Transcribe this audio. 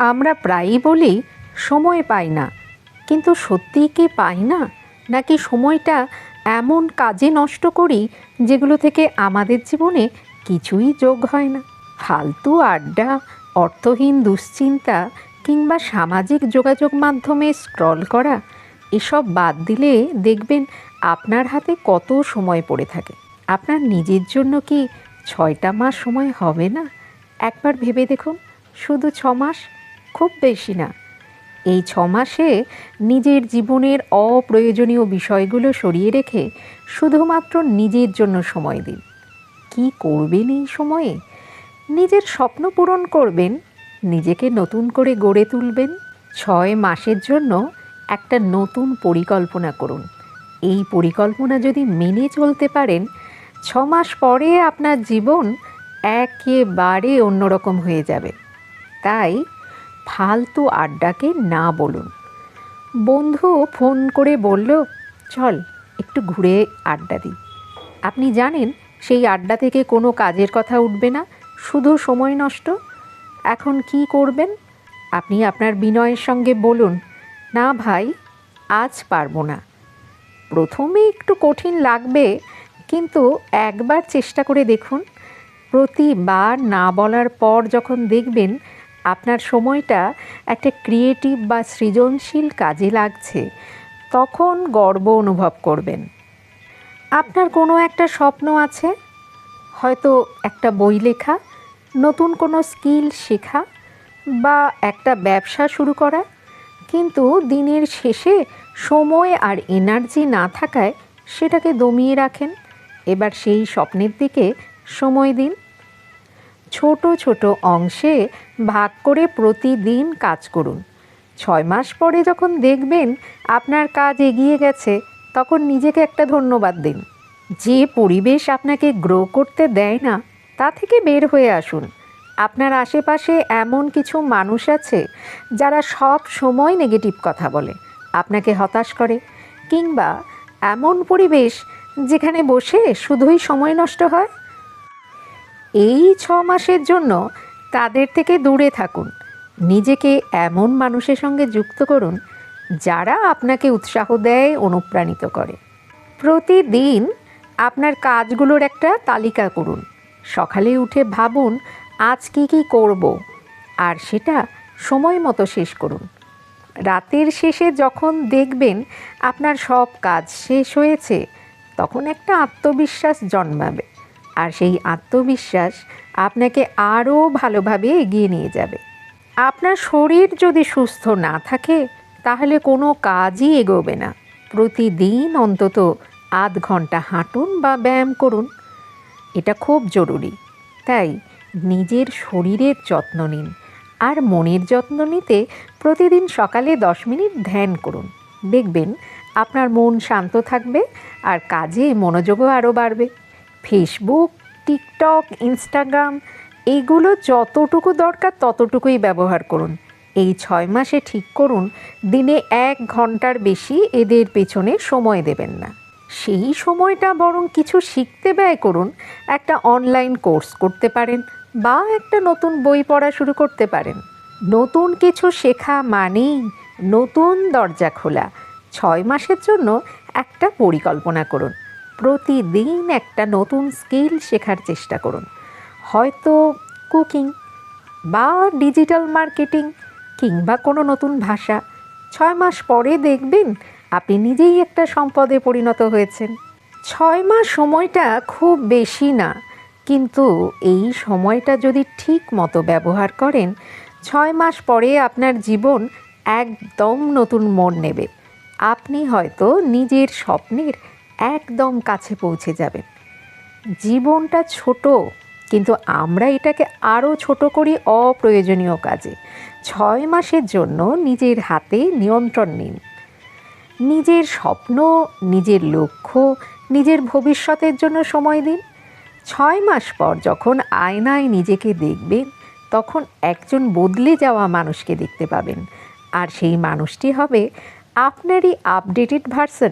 আমরা প্রায়ই বলি, সময় পাই না। কিন্তু সত্যিই কি পাই না? নাকি সময়টা এমন কাজে নষ্ট করি যেগুলো থেকে আমাদের জীবনে কিছুই যোগ হয় না? ফালতু আড্ডা, অর্থহীন দুশ্চিন্তা কিংবা সামাজিক যোগাযোগ মাধ্যমে স্ক্রল করা, এসব বাদ দিলে দেখবেন আপনার হাতে কত সময় পড়ে থাকে। আপনার নিজের জন্য কি ছয়টা মাস সময় হবে না? একবার ভেবে দেখুন, শুধু ছ মাস খুব বেশি না। এই ছ মাসে নিজের জীবনের অপ্রয়োজনীয় বিষয়গুলো সরিয়ে রেখে শুধুমাত্র নিজের জন্য সময় দিন। কি করবেন এই সময়ে? নিজের স্বপ্ন পূরণ করবেন, নিজেকে নতুন করে গড়ে তুলবেন, ছয় মাসের জন্য একটা নতুন পরিকল্পনা করুন। এই পরিকল্পনা যদি মেনে চলতে পারেন ছ মাস পরে আপনার জীবন একেবারে অন্যরকম হয়ে যাবে। তাই ফালতু আড্ডাকে না বলুন। বন্ধু ফোন করে বলল, চল, একটু ঘুরে আড্ডা দিই। আপনি জানেন, সেই আড্ডা থেকে কোনো কাজের কথা উঠবে না, শুধু সময় নষ্ট। এখন কি করবেন? আপনি আপনার বিনয়ের সঙ্গে বলুন, না ভাই, আজ পারব না। প্রথমে একটু কঠিন লাগবে, কিন্তু একবার চেষ্টা করে দেখুন। প্রতিবার না বলার পর যখন দেখবেন আপনার সময়টা একটা ক্রিয়েটিভ বা সৃজনশীল কাজে লাগছে, তখন গর্ব অনুভব করবেন। আপনার কোনো একটা স্বপ্ন আছে? হয়তো একটা বই লেখা, নতুন কোনো স্কিল শেখা, বা একটা ব্যবসা শুরু করা, কিন্তু দিনের শেষে সময় আর এনার্জি না থাকায় সেটাকে দমিয়ে রাখেন। এবার সেই স্বপ্নের দিকে সময় দিন। ছোট ছোট অংশে ভাগ করে প্রতিদিন কাজ করুন। ছয় মাস পরে যখন দেখবেন আপনার কাজ এগিয়ে গেছে, তখন নিজেকে একটা ধন্যবাদ দিন। যে পরিবেশ আপনাকে গ্রো করতে দেয় না, তা থেকে বের হয়ে আসুন। আপনার আশেপাশে এমন কিছু মানুষ আছে, যারা সব সময় নেগেটিভ কথা বলে, আপনাকে হতাশ করে, কিংবা এমন পরিবেশ যেখানে বসে শুধুই সময় নষ্ট হয়। এই ছ মাসের জন্য তাদের থেকে দূরে থাকুন। নিজেকে এমন মানুষের সঙ্গে যুক্ত করুন, যারা আপনাকে উৎসাহ দেয়, অনুপ্রাণিত করে। প্রতিদিন আপনার কাজগুলোর একটা তালিকা করুন। সকালে উঠে ভাবুন, আজ কী কী করব? আর সেটা সময় মতো শেষ করুন। রাতের শেষে যখন দেখবেন আপনার সব কাজ শেষ হয়েছে, তখন একটা আত্মবিশ্বাস জন্মাবে। আর সেই আত্মবিশ্বাস আপনাকে আরও ভালোভাবে এগিয়ে নিয়ে যাবে। আপনার শরীর যদি সুস্থ না থাকে, তাহলে কোনো কাজই এগোবে না। প্রতিদিন অন্তত আধ ঘণ্টা হাঁটুন বা ব্যায়াম করুন। এটা খুব জরুরি। তাই নিজের শরীরের যত্ন নিন আর মনের যত্ন নিতে প্রতিদিন সকালে দশ মিনিট ধ্যান করুন। দেখবেন আপনার মন শান্ত থাকবে আর কাজে মনোযোগও আরও বাড়বে। ফেসবুক টিকটক ইনস্টাগ্রাম এইগুলো যতটুকু দরকার ততটুকুই ব্যবহার করুন। এই ছয় মাসে ঠিক করুন, দিনে এক ঘণ্টার বেশি এদের পেছনে সময় দেবেন না। সেই সময়টা বরং কিছু শিখতে ব্যয় করুন, একটা অনলাইন কোর্স করতে পারেন বা একটা নতুন বই পড়া শুরু করতে পারেন। নতুন কিছু শেখা মানেই নতুন দরজা খোলা। ছয় মাসের জন্য একটা পরিকল্পনা করুন। প্রতিদিন একটা নতুন স্কিল শেখার চেষ্টা করুন। হয়তো কুকিং বা ডিজিটাল মার্কেটিং কিংবা কোনো নতুন ভাষা। ছয় মাস পরে দেখবেন আপনি নিজেই একটা সম্পদে পরিণত হয়েছেন। ছয় মাস সময়টা খুব বেশি না, কিন্তু এই সময়টা যদি ঠিক মতো ব্যবহার করেন, ছয় মাস পরে আপনার জীবন একদম নতুন মোড় নেবে। আপনি হয়তো নিজের স্বপ্নের একদম কাছে পৌঁছে যাবেন জীবনটা ছোট, কিন্তু আমরা এটাকে আরও ছোট করি অপ্রয়োজনীয় কাজে। ছয় মাসের জন্য নিজের হাতে নিয়ন্ত্রণ নিন। নিজের স্বপ্ন, নিজের লক্ষ্য, নিজের ভবিষ্যতের জন্য সময় দিন। ছয় মাস পর যখন আয়নায় নিজেকে দেখবেন, তখন একজন বদলে যাওয়া মানুষকে দেখতে পাবেন। আর সেই মানুষটি হবে আপনারই আপডেটেড ভার্সন